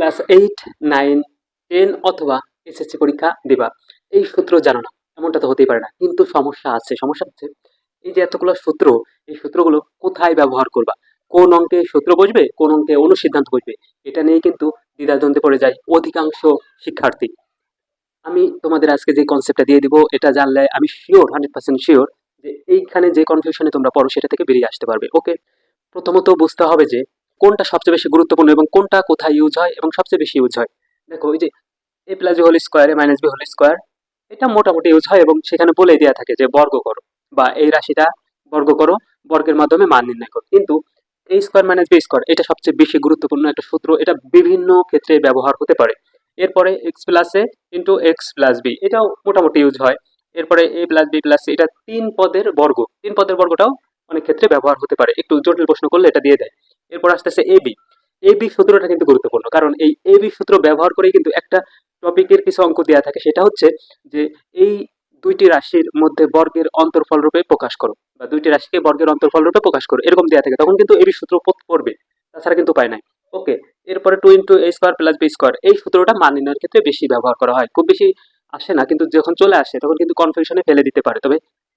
Class eight, nine, ten অথবা SSC পরীক্ষা দিবা। এই সূত্র জানো না, এমনটা তো হতেই পারে না, কিন্তু সমস্যা আছে। সমস্যা হচ্ছে এই যে এতগুলো সূত্র, এই সূত্রগুলো কোথায় ব্যবহার করবা? কোন অঙ্কে সূত্র বসবে, কোন অঙ্কে অনুসিদ্ধান্ত বসবে? এটা নিয়ে কিন্তু দ্বিধাদ্বন্দ্বে পড়ে যায় অধিকাংশ শিক্ষার্থী। আমি তোমাদের আজকে যে কনসেপ্টটা দিয়ে দিব, এটা জানলে আমি শিওর হান্ড্রেড পার্সেন্ট শিওর যে এইখানে যে কনফিউশনে তোমরা পড়ো, সেটা থেকে বেরিয়ে আসতে পারবে। ওকে প্রথমত বুঝতে হবে যে কোনটা সবচেয়ে বেশি গুরুত্বপূর্ণ এবং কোনটা কোথায় ইউজ হয় এবং সবচেয়ে বেশি ইউজ হয়? দেখো ওই যে A plus B whole square minus B whole square এটা মোটামুটি ইউজ হয় এবং সেখানে বলে দেওয়া থাকে যে বর্গ করো বা এই রাশিটা বর্গ করো, বর্গের মাধ্যমে মান নির্ণয় করো। কিন্তু A square minus B square এটা সবচেয়ে বেশি গুরুত্বপূর্ণ একটা সূত্র, এটা বিভিন্ন ক্ষেত্রে ব্যবহার হতে পারে। এরপরে X plus A into X plus B এটাও মোটামুটি ইউজ হয়। এরপরে এ প্লাস বি প্লাস এটা তিন পদের বর্গ। তিন পদের বর্গটাও অনেক ক্ষেত্রে ব্যবহার হতে পারে। একটু জটিল প্রশ্ন করলে এটা দিয়ে দেয়। এরপর আসতেছে এ বি এ বি সূত্রটা কিন্তু গুরুত্বপূর্ণ, কারণ এই এ বি সূত্র ব্যবহার করেই কিন্তু একটা টপিকের কিছু অঙ্ক দেওয়া থাকে। সেটা হচ্ছে যে এই দুইটি রাশির মধ্যে বর্গের অন্তর্ফল রূপে প্রকাশ করো বা দুইটি রাশিকে বর্গের অন্তর্ফল রূপে প্রকাশ করো, এরকম দেওয়া থাকে। তখন কিন্তু এবি সূত্র পড়বে, তাছাড়া কিন্তু উপায় নাই। ওকে এরপরে two into A square plus B square এই সূত্রটা মান নির্ণয়ের ক্ষেত্রে বেশি ব্যবহার করা হয়। খুব বেশি আসে না, কিন্তু যখন চলে আসে, তখন কিন্তু কনফিউশনে ফেলে দিতে পারে, তবে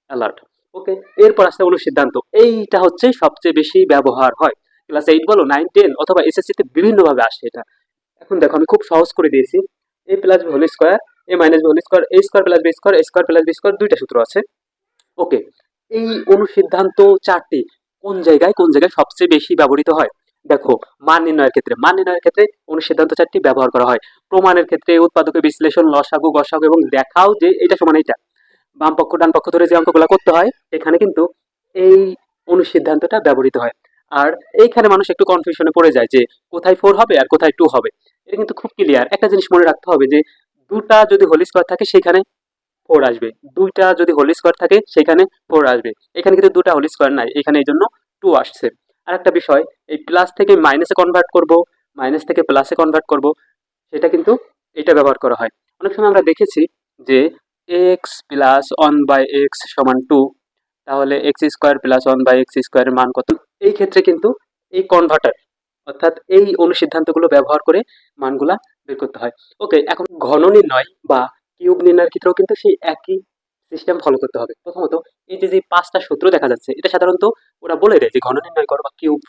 অ্যালার্ট ওকে এরপর আসতে হলো অনুসিদ্ধান্ত, এইটা হচ্ছে সবচেয়ে বেশি ব্যবহার হয়। ক্লাস এইট বলো নাইন টেন অথবা এসএসসিতে বিভিন্নভাবে আসে এটা। এখন দেখো, আমি খুব সহজ করে দিয়েছি। A plus B whole square A minus B whole square A square plus B square A square plus B square দুইটা সূত্র আছে। ওকে এই অনুসিদ্ধান্ত চারটি কোন জায়গায় কোন জায়গায় সবচেয়ে বেশি ব্যবহৃত হয়? দেখো, মান নির্ণয়ের ক্ষেত্রে, মান নির্ণয়ের ক্ষেত্রে অনুসিদ্ধান্ত চারটি ব্যবহার করা হয়। প্রমাণের ক্ষেত্রে উৎপাদকের বিশ্লেষণ, লসাগু, গসাগু এবং দেখাও যে এটা সমান এইটা। বাম পক্ষ, ডান পক্ষ ধরে যে অঙ্কগুলো করতে হয়, এখানে কিন্তু এই অনুসিদ্ধান্তটা ব্যবহৃত হয়। আর এইখানে মানুষ একটু কনফিউশনে পড়ে যায় যে কোথায় ফোর হবে আর কোথায় টু হবে। এটা কিন্তু খুব ক্লিয়ার একটা জিনিস মনে রাখতে হবে যে দুটা যদি হোল স্কোয়ার থাকে, সেখানে ফোর আসবে। দুইটা যদি হোল স্কোয়ার থাকে, সেখানে ফোর আসবে। এখানে কিন্তু দুটা হোল স্কোয়ার নাই। এখানে এই জন্য টু আসছে। আর একটা বিষয়, এই প্লাস থেকে মাইনাসে কনভার্ট করব মাইনাস থেকে প্লাসে কনভার্ট করব, সেটা কিন্তু এটা ব্যবহার করা হয়। অনেক সময় আমরা দেখেছি যে X plus one by X সমান টু তাহলে X square plus one by X স্কোয়ারের মান কত? এই ক্ষেত্রে কিন্তু এই কনভার্টার অর্থাৎ এই অনুসিদ্ধান্তগুলো ব্যবহার করে মানগুলা বের করতে হয়। ওকে এখন ঘন নির্ণয় বা কিউব নির্ণয়ের ক্ষেত্রেও কিন্তু সেই একই সিস্টেম ফলো করতে হবে। প্রথমত, এই যে যে পাঁচটা সূত্র দেখা যাচ্ছে, এটা সাধারণত ওরা বলে দেয় যে, ঘন নির্ণয় করো বা কিউব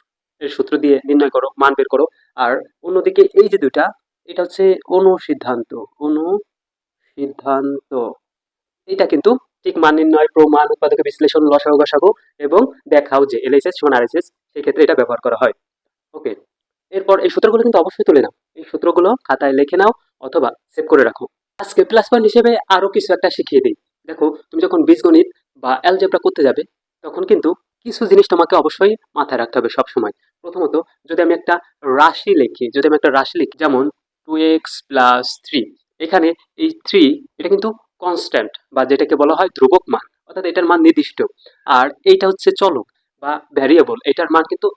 এর সূত্র দিয়ে নির্ণয় করো, মান বের করো। আর অন্যদিকে এই যে দুটা এটা হচ্ছে অনুসিদ্ধান্ত অনুসিদ্ধান্ত। এটা কিন্তু ঠিক মান নির্ণয় প্রমাণ উৎপাদক বিশ্লেষণ, লসাগু গসাগু এবং দেখাও যে এলএসএস সমান আরএসএস সেই ক্ষেত্রে এটা ব্যবহার করা হয়। ওকে, এরপর এই সূত্রগুলো কিন্তু অবশ্যই তুলে নাও। এই সূত্রগুলো খাতায় লিখে নাও অথবা সেভ করে রাখো। আজকে প্লাস পয়েন্ট হিসেবে আরও কিছু একটা শিখিয়ে দিই। দেখো, তুমি যখন বীজগণিত বা অ্যালজেব্রা করতে যাবে, তখন কিন্তু কিছু জিনিস তোমাকে অবশ্যই মাথায় রাখতে হবে সব সময় প্রথমত, যদি আমি একটা রাশি লিখি, যদি আমি একটা রাশি লিখি, যেমন টু এক্স প্লাস থ্রি এখানে এই থ্রি এটা কিন্তু কনস্ট্যান্ট বা যেটাকে বলা হয় ধ্রুবক মান অর্থাৎ এটার মান নির্দিষ্ট। আর এইটা হচ্ছে চলক বা ভ্যারিয়েবল এটার মান কিন্তু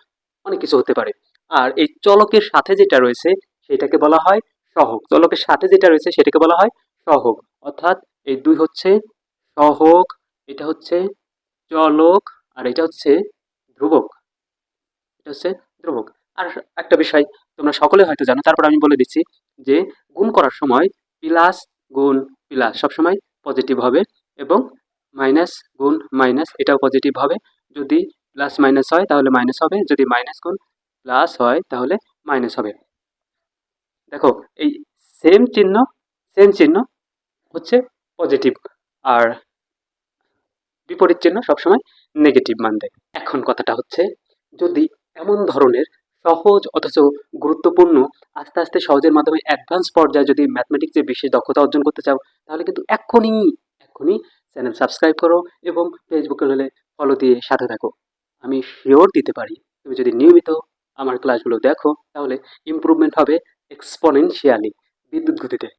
অনেক কিছু হতে পারে। আর এই চলকের সাথে যেটা রয়েছে, সেটাকে বলা হয় সহগ। চলকের সাথে যেটা রয়েছে, সেটাকে বলা হয় সহগ। অর্থাৎ এই দুই হচ্ছে সহগ, এটা হচ্ছে চলক, আর এটা হচ্ছে ধ্রুবক। এটা হচ্ছে ধ্রুবক। আর একটা বিষয় তোমরা সকলে হয়তো জানো, তারপর আমি বলে দিচ্ছি যে, গুণ করার সময় প্লাস গুণ প্লাস সবসময় পজিটিভ হবে এবং মাইনাস গুণ মাইনাস এটাও পজিটিভ হবে। যদি প্লাস মাইনাস হয় তাহলে মাইনাস হবে, যদি মাইনাস গুণ প্লাস হয় তাহলে মাইনাস হবে। দেখো, এই সেম চিহ্ন সেম চিহ্ন হচ্ছে পজিটিভ আর বিপরীত চিহ্ন সবসময় নেগেটিভ মান দেয় এখন কথাটা হচ্ছে, যদি এমন ধরনের সহজ অথচ গুরুত্বপূর্ণ, আস্তে আস্তে সহজের মাধ্যমে অ্যাডভান্স পর্যায়ে যদি ম্যাথমেটিক্সে বিশেষ দক্ষতা অর্জন করতে চাও, তাহলে কিন্তু এখনই এখনই চ্যানেল সাবস্ক্রাইব করো এবং ফেসবুকে হলে ফলো দিয়ে সাথে থাকো। আমি শিওর দিতে পারি, তুমি যদি নিয়মিত আমার ক্লাসগুলো দেখো, তাহলে ইম্প্রুভমেন্ট হবে এক্সপোনেনশিয়ালি বিদ্যুৎ গতিতে।